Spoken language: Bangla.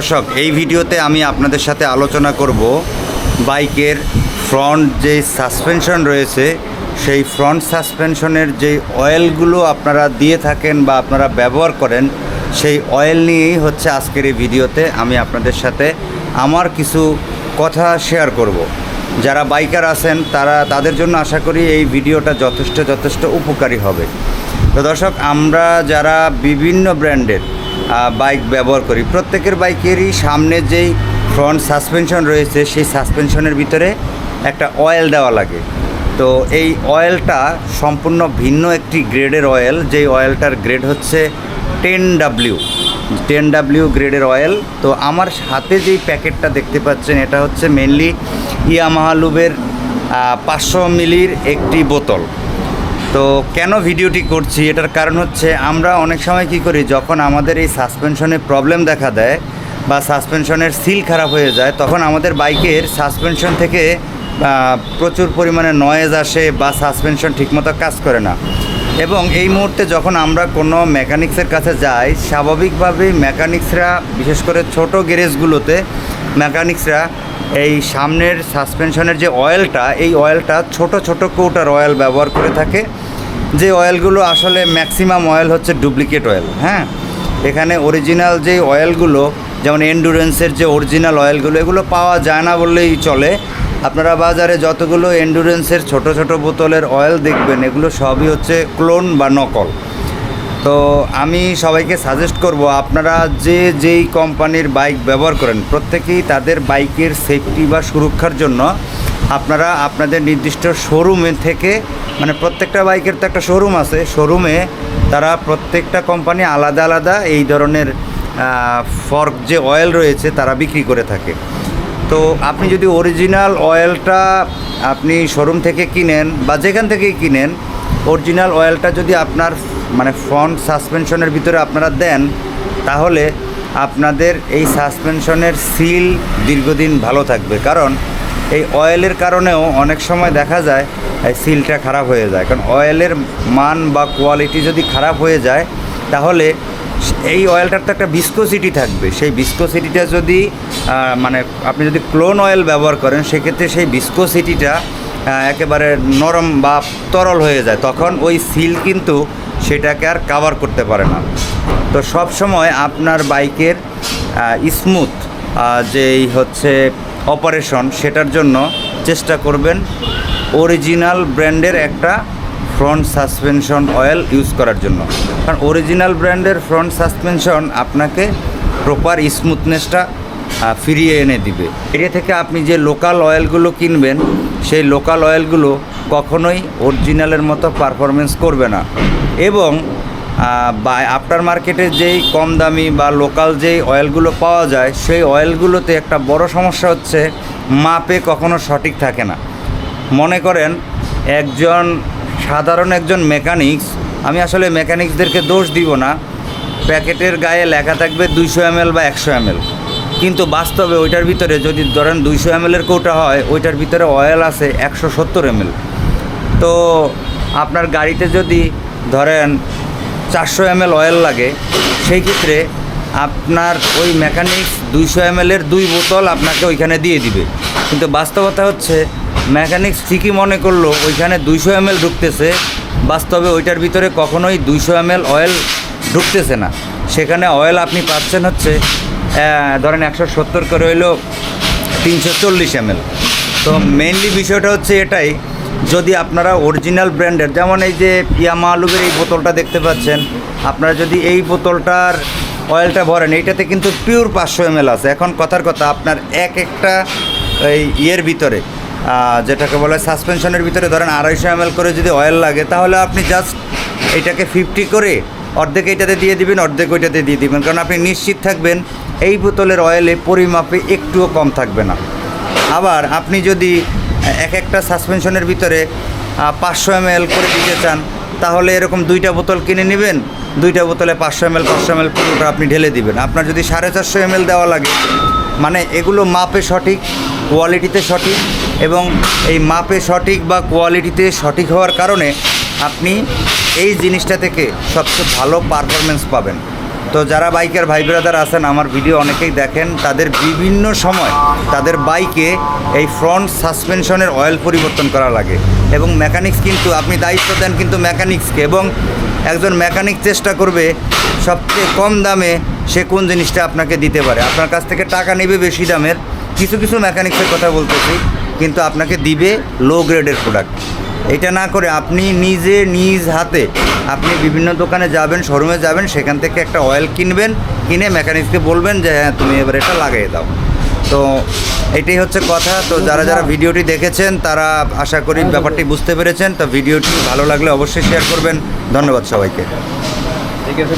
দর্শক, এই ভিডিওতে আমি আপনাদের সাথে আলোচনা করব বাইকের ফ্রন্ট যে সাসপেনশন রয়েছে, সেই ফ্রন্ট সাসপেনশনের যে অয়েলগুলো আপনারা দিয়ে থাকেন বা আপনারা ব্যবহার করেন, সেই অয়েল নিয়েই হচ্ছে আজকের এই ভিডিওতে আমি আপনাদের সাথে আমার কিছু কথা শেয়ার করব। যারা বাইকার আছেন, তারা, তাদের জন্য আশা করি এই ভিডিওটা যথেষ্ট যথেষ্ট উপকারী হবে তো দর্শক, আমরা যারা বিভিন্ন ব্র্যান্ডের বাইক ব্যবহার করি। প্রত্যেকের বাইকেরই সামনে যেই ফ্রন্ট সাসপেনশন রয়েছে, সেই সাসপেনশনের ভিতরে একটা অয়েল দেওয়া লাগে। তো এই অয়েলটা সম্পূর্ণ ভিন্ন একটি গ্রেডের অয়েল যেই অয়েলটার গ্রেড হচ্ছে টেন ডাব্লিউ টেন ডাব্লিউ গ্রেডের অয়েল তো আমার হাতে যেই প্যাকেটটা দেখতে পাচ্ছেন, এটা হচ্ছে মেনলি ইয়ামাহালুবের পাঁচশো মিলির একটি বোতল। তো কেন ভিডিওটি করছি? এটার কারণ হচ্ছে আমরা অনেক সময় কি করি, যখন আমাদের এই সাসপেনশনে প্রবলেম দেখা দেয় বা সাসপেনশনের সিল খারাপ হয়ে যায়, তখন আমাদের বাইকের সাসপেনশন থেকে প্রচুর পরিমাণে নয়েজ আসে বা সাসপেনশন ঠিকমতো কাজ করে না। এবং এই মুহূর্তে যখন আমরা কোনো মেকানিক্সের কাছে যাই, স্বাভাবিকভাবেই মেকানিক্সরা, বিশেষ করে ছোট গ্যারেজগুলোতে, মেকানিক্সরা এই সামনের সাসপেনশনের যে অয়েলটা এই অয়েলটা ছোট ছোট কৌটার অয়েল ব্যবহার করে থাকে। যে অয়েলগুলো আসলে ম্যাক্সিমাম অয়েল হচ্ছে ডুপ্লিকেট অয়েল হ্যাঁ? এখানে অরিজিনাল যে অয়েলগুলো যেমন এন্ডুরেন্সের যে অরিজিনাল অয়েলগুলো এগুলো পাওয়া যায় না বললেই চলে। আপনারা বাজারে যতগুলো এন্ডুরেন্সের ছোট ছোট বোতলের অয়েল দেখবেন, এগুলো সবই হচ্ছে ক্লোন বা নকল। তো আমি সবাইকে সাজেস্ট করব, আপনারা যে যেই কোম্পানির বাইক ব্যবহার করেন, প্রত্যেকেই তাদের বাইকের সেফটি বা সুরক্ষার জন্য আপনারা আপনাদের নির্দিষ্ট শোরুমে থেকে মানে প্রত্যেকটা বাইকের তো একটা শোরুম আছে শোরুমে তারা প্রত্যেকটা কোম্পানি আলাদা আলাদা এই ধরনের ফর্ক যে অয়েল রয়েছে তারা বিক্রি করে থাকে। তো আপনি যদি অরিজিনাল অয়েলটা আপনি শোরুম থেকে কিনেন বা যেখান থেকেই কিনেন অরিজিনাল অয়েলটা যদি আপনার মানে ফ্রন্ট সাসপেনশনের ভিতরে আপনারা দেন, তাহলে আপনাদের এই সাসপেনশনের সিল দীর্ঘদিন ভালো থাকবে। কারণ এই অয়েলের কারণেও অনেক সময় দেখা যায়, এই সিলটা খারাপ হয়ে যায়। কারণ অয়েলের মান বা কোয়ালিটি যদি খারাপ হয়ে যায়, তাহলে এই অয়েলটার তো একটা ভিসকোসিটি থাকবে। সেই ভিসকোসিটিটা যদি মানে আপনি যদি ক্লোন অয়েল ব্যবহার করেন, সেক্ষেত্রে সেই ভিসকোসিটিটা একেবারে নরম বা তরল হয়ে যায়। তখন ওই সিল কিন্তু সেটাকে আর কাভার করতে পারে না। তো সব সময় আপনার বাইকের স্মুথ যেই হচ্ছে অপারেশন সেটার জন্য চেষ্টা করবেন অরিজিনাল ব্র্যান্ডের একটা ফ্রন্ট সাসপেনশন অয়েল ইউজ করার জন্য। কারণ অরিজিনাল ব্র্যান্ডের ফ্রন্ট সাসপেনশন আপনাকে প্রপার স্মুথনেসটা ফিরিয়ে এনে দিবে। এরিয়া থেকে আপনি যে লোকাল অয়েলগুলো কিনবেন সেই লোকাল অয়েলগুলো কখনোই অরিজিনালের মতো পারফরমেন্স করবে না। এবং বা আফটার মার্কেটে যেই কম দামি বা লোকাল যেই অয়েলগুলো পাওয়া যায়, সেই অয়েলগুলোতে একটা বড় সমস্যা হচ্ছে মাপে কখনো সঠিক থাকে না। মনে করেন, একজন, সাধারণ একজন মেকানিক্স আমি আসলে মেকানিক্সদেরকে দোষ দিব না, প্যাকেটের গায়ে লেখা থাকবে দুইশো এমএল বা একশো এমএল। কিন্তু বাস্তবে ওইটার ভিতরে যদি ধরেন দুইশো এম এমএলের কৌটা হয়, ওইটার ভিতরে অয়েল আছে একশো সত্তর এমএল। তো আপনার গাড়িতে যদি ধরেন চারশো এমএল অয়েল লাগে, সেই ক্ষেত্রে আপনার ওই মেকানিক্স দুইশো এম এমএলের দুই বোতল আপনাকে ওইখানে দিয়ে দিবে। কিন্তু বাস্তবতা হচ্ছে মেকানিক্স ঠিকই মনে করল, ওইখানে দুইশো এমএল ঢুকতেছে, বাস্তবে ওইটার ভিতরে কখনোই দুইশো এমএল অয়েল ঢুকতেছে না। সেখানে অয়েল আপনি পাচ্ছেন হচ্ছে ধরেন একশো সত্তর করে হইল তিনশো চল্লিশ এমএল তো মেইনলি বিষয়টা হচ্ছে এটাই, যদি আপনারা অরিজিনাল ব্র্যান্ডের যেমন এই যে ইয়ামা আলুবের এই বোতলটা দেখতে পাচ্ছেন, আপনারা যদি এই বোতলটার অয়েলটা ভরেন, এইটাতে কিন্তু পিওর পাঁচশো এমএল আছে। এখন কথার কথা, আপনার এক একটা এই ইয়ের ভিতরে যেটাকে বলে সাসপেনশনের ভিতরে ধরেন আড়াইশো এমএল করে যদি অয়েল লাগে, তাহলে আপনি জাস্ট এইটাকে ফিফটি করে অর্ধেক এইটাতে দিয়ে দিবেন, অর্ধেক ওইটাতে দিয়ে দিবেন। কারণ আপনি নিশ্চিত থাকবেন, এই বোতলের অয়েলে পরিমাপে একটুও কম থাকবে না। আবার আপনি যদি এক একটা সাসপেনশনের ভিতরে পাঁচশো এম করে দিতে চান, তাহলে এরকম দুইটা বোতল কিনে নেবেন, দুইটা বোতলে পাঁচশো এম এল পাঁচশো এম এল পুরোটা আপনি ঢেলে দিবেন। আপনার যদি সাড়ে চারশো এম দেওয়া লাগে মানে এগুলো মাপে সঠিক কোয়ালিটিতে সঠিক এবং এই মাপে সঠিক বা কোয়ালিটিতে সঠিক হওয়ার কারণে আপনি এই জিনিসটা থেকে সবচেয়ে ভালো পারফরমেন্স পাবেন। তো যারা বাইকের ভাই ব্রাদার আছেন, আমার ভিডিও অনেকেই দেখেন, তাদের বিভিন্ন সময় তাদের বাইকে এই ফ্রন্ট সাসপেনশনের অয়েল পরিবর্তন করা লাগে। এবং মেকানিক্স কিন্তু, আপনি দায়িত্ব দেন কিন্তু মেকানিক্সকে এবং একজন মেকানিক চেষ্টা করবে সবচেয়ে কম দামে সে কোন জিনিসটা আপনাকে দিতে পারে। আপনার কাছ থেকে টাকা নেবে বেশি দামের। কিছু কিছু মেকানিক্সের কথা বলতেছি, কিন্তু আপনাকে দিবে লো গ্রেডের প্রোডাক্ট এটা না করে আপনি নিজে নিজ হাতে আপনি বিভিন্ন দোকানে যাবেন শোরুমে যাবেন, সেখান থেকে একটা অয়েল কিনবেন, কিনে মেকানিক্সকে বলবেন যে হ্যাঁ তুমি এবার এটা লাগিয়ে দাও। তো এটাই হচ্ছে কথা। তো যারা যারা ভিডিওটি দেখেছেন, তারা আশা করি ব্যাপারটি বুঝতে পেরেছেন। তো ভিডিওটি ভালো লাগলে অবশ্যই শেয়ার করবেন। ধন্যবাদ সবাইকে। ঠিক আছে